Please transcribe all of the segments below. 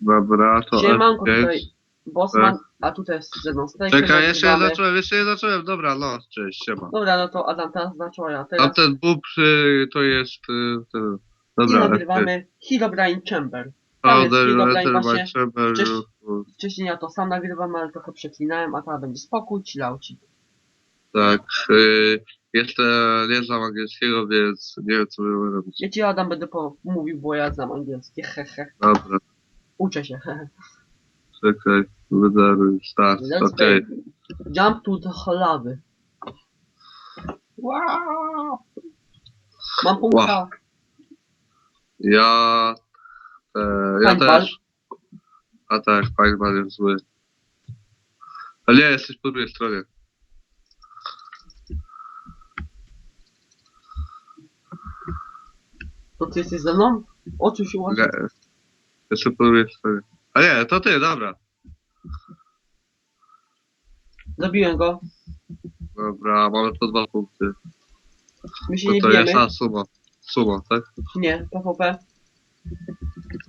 Dobra, to Siemanko F5. tutaj Bossman, a tutaj jest ze mną Snake. Czekaj, jeszcze nie zacząłem, jeszcze nie zacząłem. Dobra, no, cześć, siema. Dobra, no to Adam teraz zaczął, ja teraz Tamten bób y, to jest... Y, ten... i Dobra, nagrywamy Herobrine Chamber. Tam jest Powder, Herobrine Letter, właśnie. Chamber, Wcześniej- y, Wcześniej ja to sam nagrywam, ale trochę przeklinałem, a teraz będzie spokój, chillauci. tak. Y, jeszcze nie znam angielskiego, więc nie wiem, co będę robić. Ja ci Adam będę po- mówił, bo ja znam angielski, hehe. Dobra, Uczę się, czekaj. Wydaruj, start, Let's okej. Jump to the lawy. Wow! Mam punkta. Ja... E, ja Paintball. też. A tak, Paintball jest zły. Ale nie, jesteś po drugiej stronie. To ty jesteś ze mną? Oczu się. Nie, Po drugiej stronie. A nie, to ty, dobra. Zabiłem go. Dobra, mamy po dwa punkty. My się To nie to jest a, suma. Suma, tak? Nie, PvP.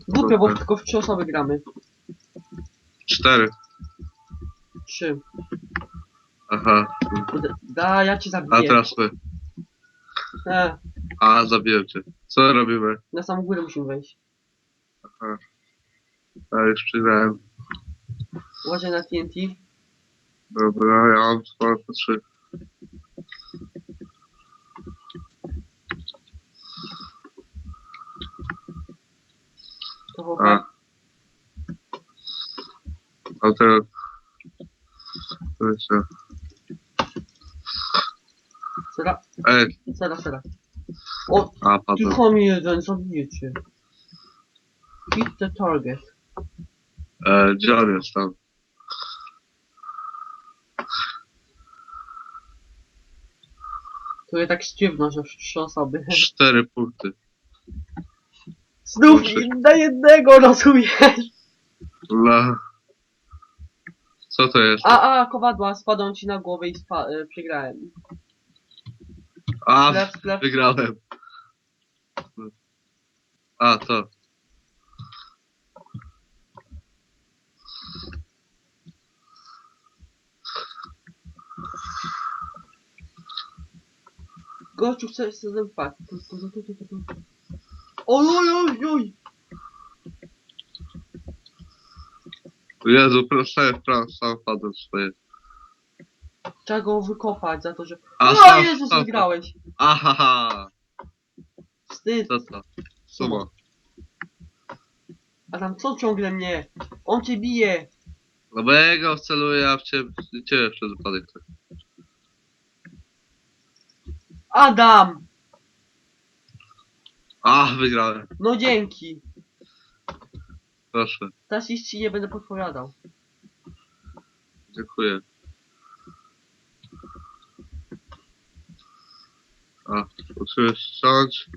Głupio, bo tylko w trzy osoby gramy. Cztery. Trzy. Aha. Kurde, Da, ja cię A zabiję. teraz my. E, A, zabiłem cię. Co robimy? na samą górę musimy wejść. A, już przegrałem. Uważaj na TNT. Dobra, ja mam po trzy. PvP. A. A teraz... To ja. Sera, Ej, sera, sera. O, a, padłem. mi jeden, zabiję cię. Hit the target. E, gdzie on jest tam? To jest tak sztywno, że trzy osoby. Cztery punkty. Znów na jednego, rozumiesz? La... Co to jest? A, a, kowadła, spadą ci na głowę i spa y, przegrałem. A, wygrałem. A, to. Gościu chce tu, tu, tu, tu. Oj, oj, oj. Jezu, proszę, prawo, sam padłem swoje. Trzeba go wykopać za to, że... A, O sam, Jezus, sam. wygrałeś. Ahaha, Wstyd. co to? Sumo. A tam co ciągle mnie? On cię bije. No bo ja go wceluję, a w ciebie, ciebie przez wypadek. tak. Adam! A, wygrałem. No dzięki. Proszę, Teraz iść ci nie będę podpowiadał. dziękuję. A, musimy ściąć.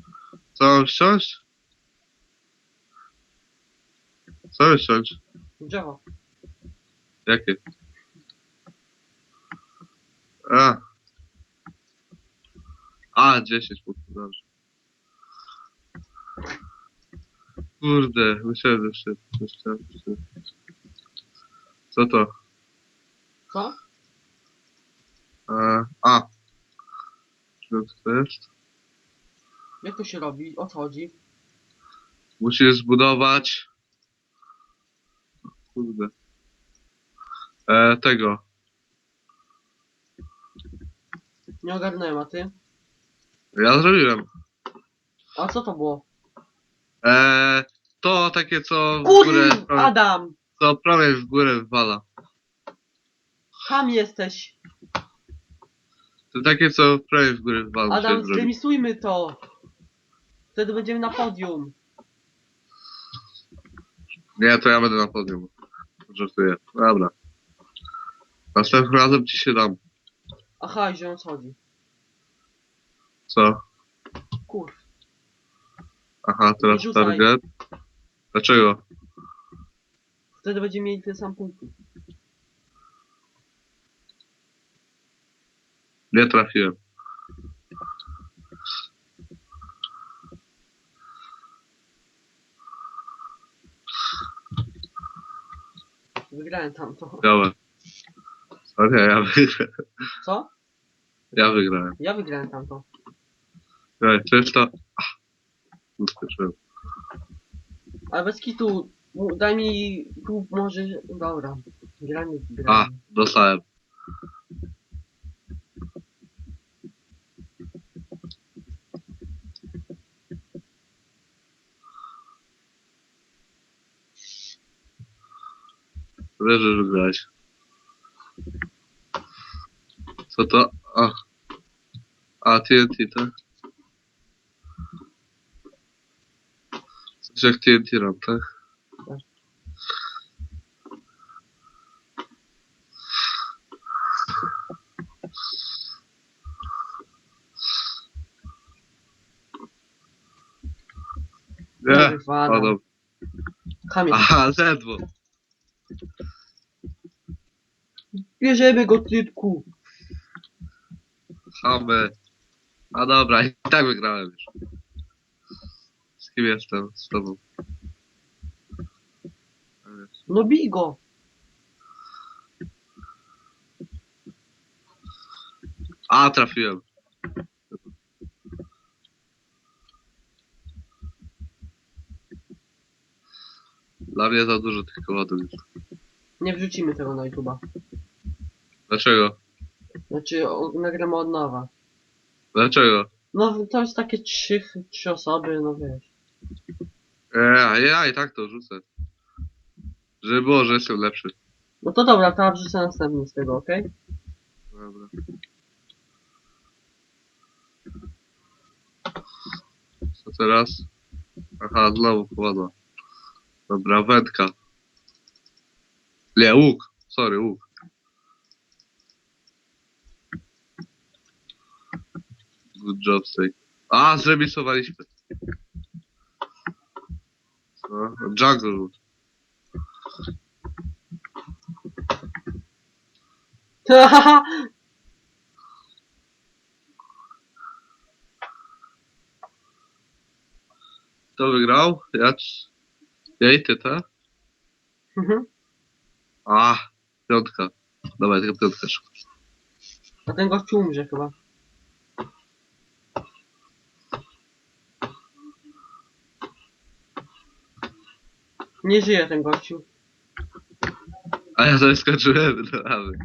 Co mam ściąć? Co mam ściąć? Drzewo. Jakie? A. A, 10 punktów, dobrze. Kurde, myślałem, że się... Myślałem, że się... Co to? Co? E, a. Co to jest? Jak to się robi? O co chodzi? Musisz zbudować... Kurde. E, tego. Nie ogarnąłem, a ty? Ja zrobiłem. A co to było? E, to takie, co w górę... Kurde, Adam! Co prawie w górę wywala. Tam jesteś. To takie, co prawie w górę wywala. Adam, zrobić. zremisujmy to. Wtedy będziemy na podium. Nie, to ja będę na podium. Żartuję. Dobra. Następnym razem ci się dam. Aha, i że o co chodzi? Co? Kur. Aha, teraz Rzucaj. target. Dlaczego? Wtedy będziemy mieli ten sam punkt. Nie trafiłem. Wygrałem tamto. Ja wygrałem. Co? Ja wygrałem. Ja wygrałem tamto. Ej, czysto. Ach, Skoczyłem. Ale bez kitu, mu- daj mi tu może... Dobra. Gramy, A, gramy. dostałem. Wiesz, że wygrałeś. Co to? A. A, TNT, tak? Jak TNT ram, tak? Tak. Nie. Kamień. Aha, zedło. Bierzemy go, tytku. Chamy. A dobra, i tak wygrałem już. Kim jestem? Z tobą. No bij go. A, trafiłem. Dla mnie za dużo tych kowadów jest. Nie wrzucimy tego na YouTube'a. Dlaczego? Znaczy, o, nagramy od nowa. Dlaczego? No, to jest takie trzy, trzy osoby, no wiesz. Eee, ja i tak to rzucę. Żeby było, że jestem lepszy. No to dobra, to ja wrzucę następny z tego, okej? Dobra. Co teraz? Aha, znowu kładła. Dobra, wędka. Nie, łuk. Sorry, łuk. Good job, Snake. A, zremisowaliśmy. Co? Jungle Wood. Kto wygrał? Ja czy... Ja i ty, tak? Mhm. A, piątka. Dawaj, tylko piątka szybko. A ten gościu umrze chyba. Nie żyje ten gościu. A ja sobie skoczyłem do lawy.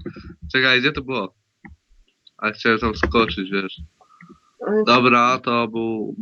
Czekaj, gdzie to było? A chciałem tam skoczyć, wiesz. Dobra, to był